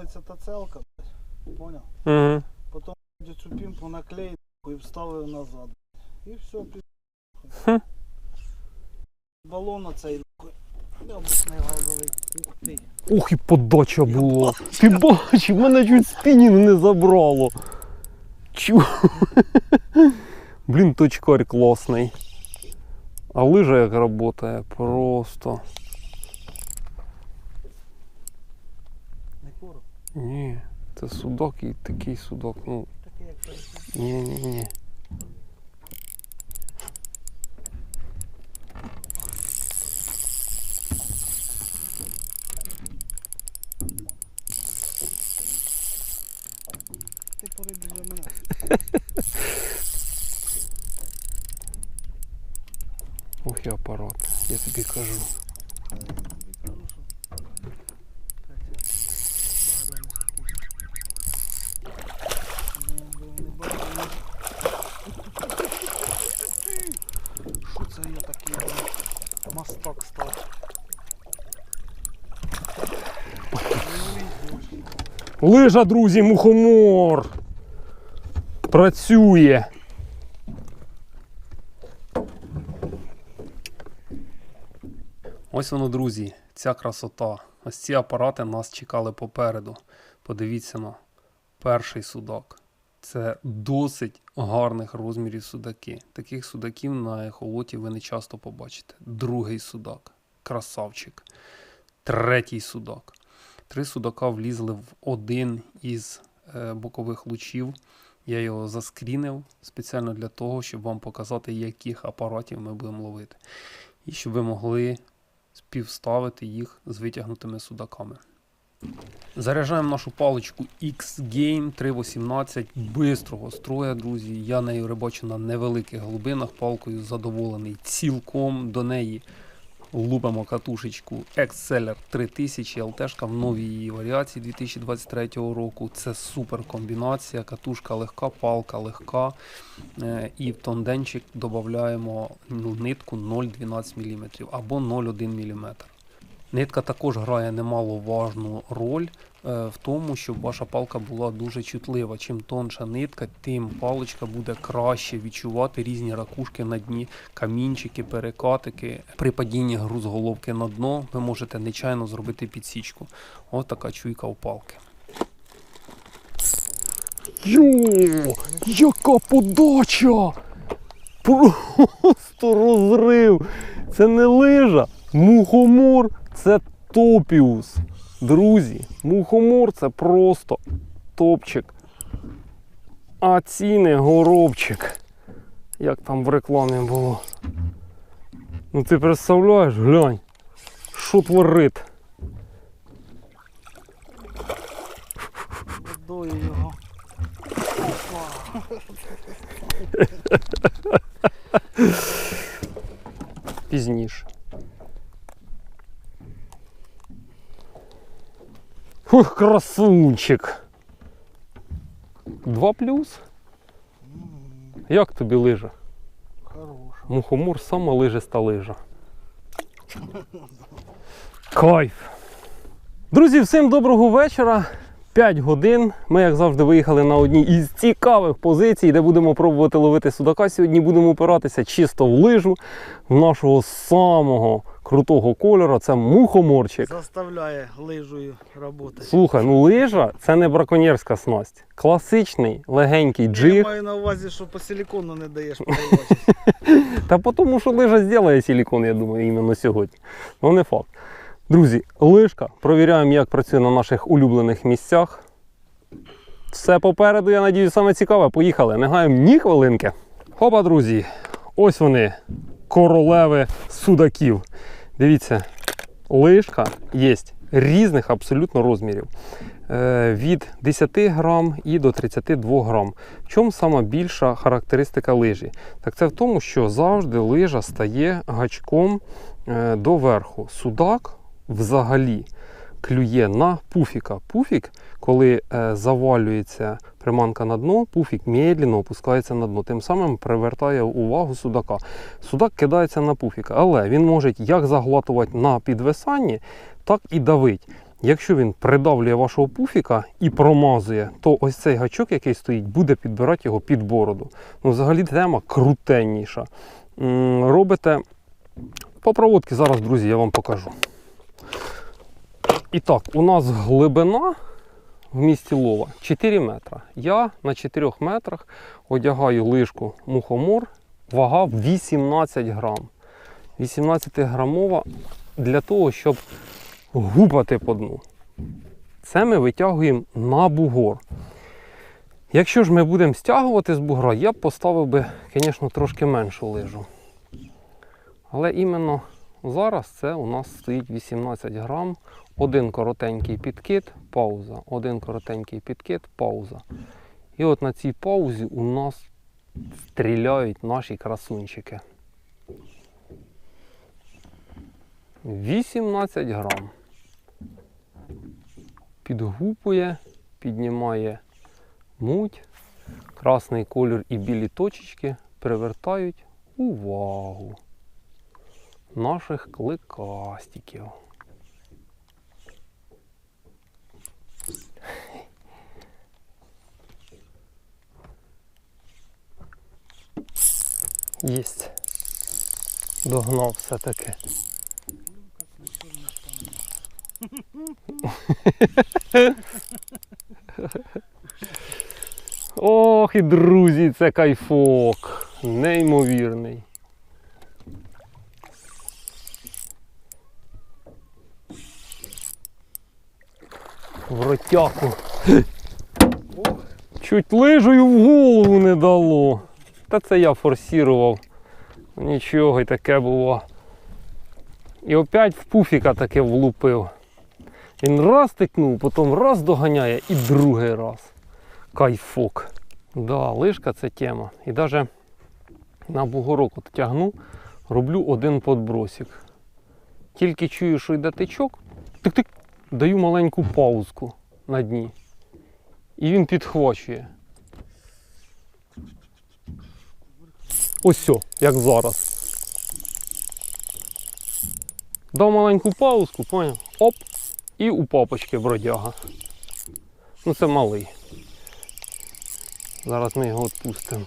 становиться та целка, понял? Угу. Блядь, цю пімпу наклеїв і вставив назад. І все, під... Балон оцей нахуй. Яблучний газовий. Ух ти. Ох і подача була. Ти бачив, мене чуть спінінг не забрало. Чу. Блін, точкарь класний. А лижа як працює, просто. Ні, це судак і такий судак. Ну, Такий як перед ні, ні, ні. Ти порибі вже мене. Ох і апарат, я тобі кажу. Кажу, Лижа, друзі, мухомор. Працює. Ось воно, друзі, ця красота. Ось ці апарати нас чекали попереду. Подивіться на перший судак. Це досить гарних розмірів судаки. Таких судаків на ехолоті ви не часто побачите. Другий судак. Красавчик. Третій судак. Три судака влізли в один із е, бокових лучів. Я його заскрінив спеціально для того, щоб вам показати, яких апаратів ми будемо ловити. І щоб ви могли співставити їх з витягнутими судаками. Заряджаємо нашу паличку X-Game 318 бистрого строя, друзі. Я нею рибачу на невеликих глибинах, палкою задоволений цілком до неї лупимо катушечку Exceller 3000 LT в новій її варіації 2023 року. Це супер комбінація. Катушка легка, палка легка. Е, І в тонденчик додаємо ну, нитку 0,12 мм або 0,1 мм. Нитка також грає немаловажну роль е, в тому, щоб ваша палка була дуже чутлива. Чим тонша нитка, тим паличка буде краще відчувати різні ракушки на дні, камінчики, перекатики. При падінні грузголовки на дно ви можете нечайно зробити підсічку. Ось така чуйка у палки. Йо, яка подача! Просто розрив! Це не лижа, мухомор це топіус. Друзі, мухомор це просто топчик. А ціни горобчик. Як там в рекламі було. Ну ти представляєш, глянь, що творить. Дою його. Пізніше. Ух, красунчик. Два плюс. Як тобі лижа? Хороша. Мухомор сама лижиста лижа. Кайф. Друзі, всім доброго вечора. 5 годин. Ми, як завжди, виїхали на одній із цікавих позицій, де будемо пробувати ловити судака. Сьогодні будемо опиратися чисто в лижу в нашого самого крутого кольору. Це мухоморчик. Заставляє лижею роботи. Слухай, ну лижа це не браконьєрська снасть. Класичний легенький Я маю на увазі, що по силікону не даєш перебачити. Та тому, що лижа зробить силікон, я думаю, іменно сьогодні. Ну не факт. Друзі, лижка. Провіряємо, як працює на наших улюблених місцях. Все попереду, я надію, саме цікаве. Поїхали. Не гаємо ні хвилинки. Хопа, друзі. Ось вони, королеви судаків. Дивіться, лижка є різних абсолютно розмірів. Е, Від 10 грам і до 32 грам. В чому сама більша характеристика лижі? Так це в тому, що завжди лижа стає гачком доверху. до верху. Судак взагалі клює на пуфіка. Пуфік, коли е, завалюється приманка на дно, пуфік медленно опускається на дно. Тим самим привертає увагу судака. Судак кидається на пуфіка, але він може як заглатувати на підвисанні, так і давить. Якщо він придавлює вашого пуфіка і промазує, то ось цей гачок, який стоїть, буде підбирати його під бороду. Ну, взагалі тема крутенніша. Робите по проводці зараз, друзі, я вам покажу. І так, у нас глибина в місті лова 4 метра. Я на 4 метрах одягаю лижку мухомор, вага 18 грам. 18 грамова для того, щоб гупати по дну. Це ми витягуємо на бугор. Якщо ж ми будемо стягувати з бугра, я б поставив би, звісно, трошки меншу лижу. Але іменно зараз це у нас стоїть 18 грам, один коротенький підкид, пауза, один коротенький підкид, пауза. І от на цій паузі у нас стріляють наші красунчики. 18 грам. Підгупує, піднімає муть, красний колір і білі точечки привертають увагу наших кликастиків. Єсть. Догнав все-таки. Ох і друзі, це кайфок. Неймовірний. В ротяку. Чуть лижею в голову не дало. Та це я форсірував. Нічого, і таке було. І опять в пуфіка таке влупив. Він раз тикнув, потім раз доганяє і другий раз. Кайфок. Да, лижка це тема. І навіть на бугорок от тягну, роблю один подбросик. Тільки чую, що йде тичок, тик-тик, даю маленьку паузку на дні. І він підхвачує. Ось як зараз. Дав маленьку паузку, поняв? Оп, і у папочки бродяга. Ну це малий. Зараз ми його відпустимо.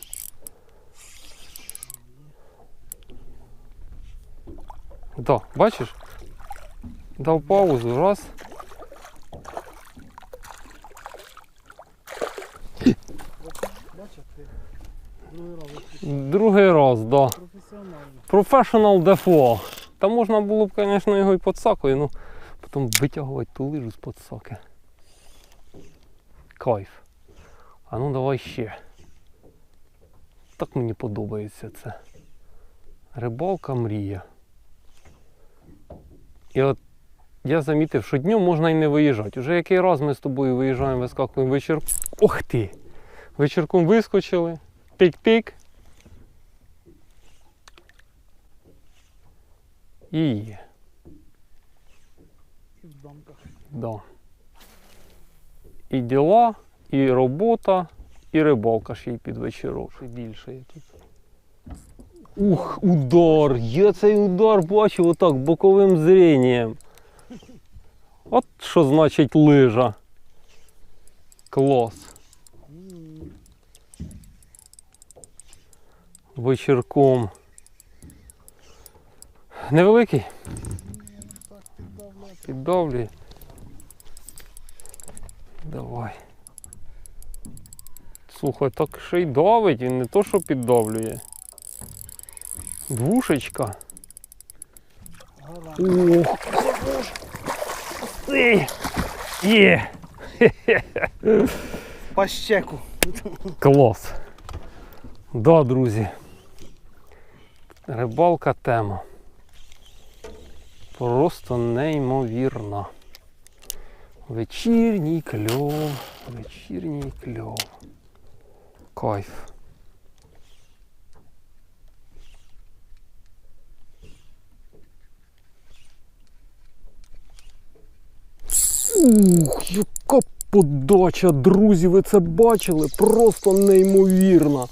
Да, бачиш? Дав паузу, раз. бачиш, ти другий раз раз, да. Professional дефо. Та можна було б, звісно, його і подсакою, ну потім витягувати ту лижу з подсаки. Кайф. А ну давай ще. Так мені подобається це. Рибалка мрія. І от я замітив, що днем можна і не виїжджати. Уже який раз ми з тобою виїжджаємо, вискакуємо вечір. Ох ти! Вечірком вискочили. Пік-пік. І є. І в дамках. Да. І діла, і робота, і рибалка ще й під вечірок. Ще більше є тут. Ух, удар! Я цей удар бачив отак боковим зрінням. От що значить лижа. Клас. Вечірком. Невеликий? Піддавлюй. Давай. Слухай, так ще й давить, він не то, що піддавлює. Двушечка. Ох, Ей! Є! По щеку. Клас. Да, друзі. Рибалка тема. Просто неймовірна. Вечірній кльов, вечірній кльов. Кайф. Ух, яка подача, друзі, ви це бачили? Просто неймовірна.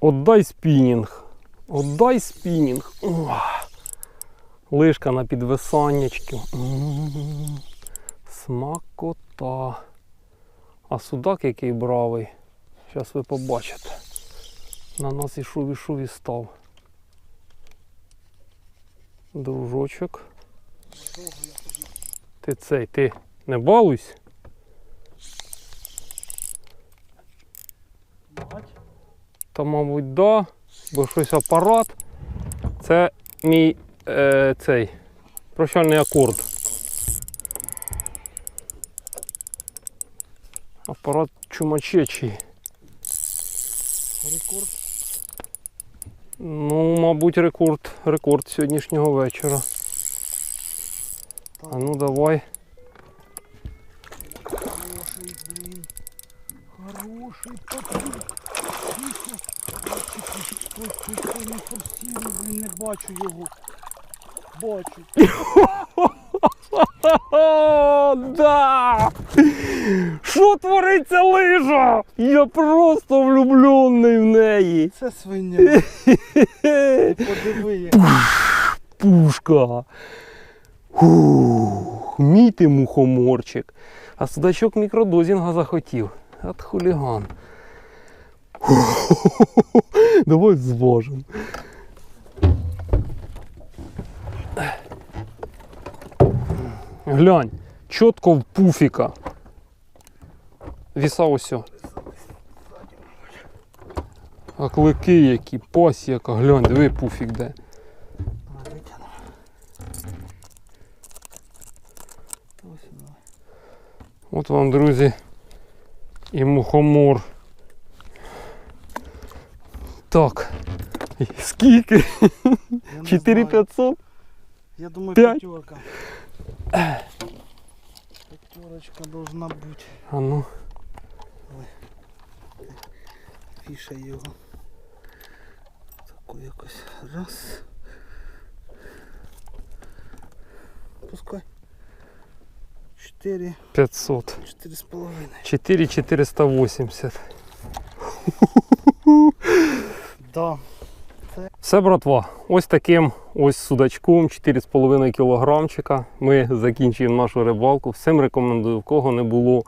Отдай спінінг. Отдай спінінг. Ух. Лишка на підвисаннячки. Смакота. А судак який бравий. Зараз ви побачите. На нас ішов, ішов і став. Дружочок. Ти цей, ти не балуйся. Та, мабуть, да, бо щось апарат. Це мій е, цей прощальний акорд. Апарат чумачечий. Рекорд. Ну, мабуть, рекорд, рекорд сьогоднішнього вечора. Так, А ну давай. хороший, блін. Хороший патруль. Тихо. Ой, ой, не форсируй, блін, не бачу його. Бачу. Да! Що твориться лижа? Я просто влюблений в неї. Це свиня. Подиви. яка. Пушка. Ух, мій ти мухоморчик. А судачок мікродозінга захотів. От хуліган. Давай зважимо. Глянь, чітко в пуфіка. Віса ось. А клики які, пась яка, глянь, диви пуфік де. От вам, друзі, і мухомор. Так. Скільки? Я 4500? Я думаю, пятерка. Пятерочка должна бути. А ну. Фіша його. Таку якось. Раз. Пускай. Чотири. 500. Чотири з половиною. 4480. Да. Все, братва, ось таким ось судачком 4,5 кілограмчика. Ми закінчуємо нашу рибалку. Всім рекомендую, в кого не було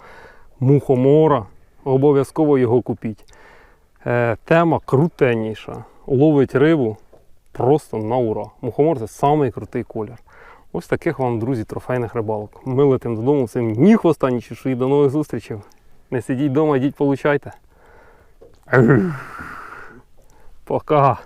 мухомора, обов'язково його купіть. Е, тема крутенніша. Ловить рибу просто на ура. Мухомор це самий крутий колір. Ось таких вам, друзі, трофейних рибалок. Ми летимо додому, всім ні хвоста, ні чешуї. До нових зустрічей. Не сидіть вдома, йдіть получайте. Пока.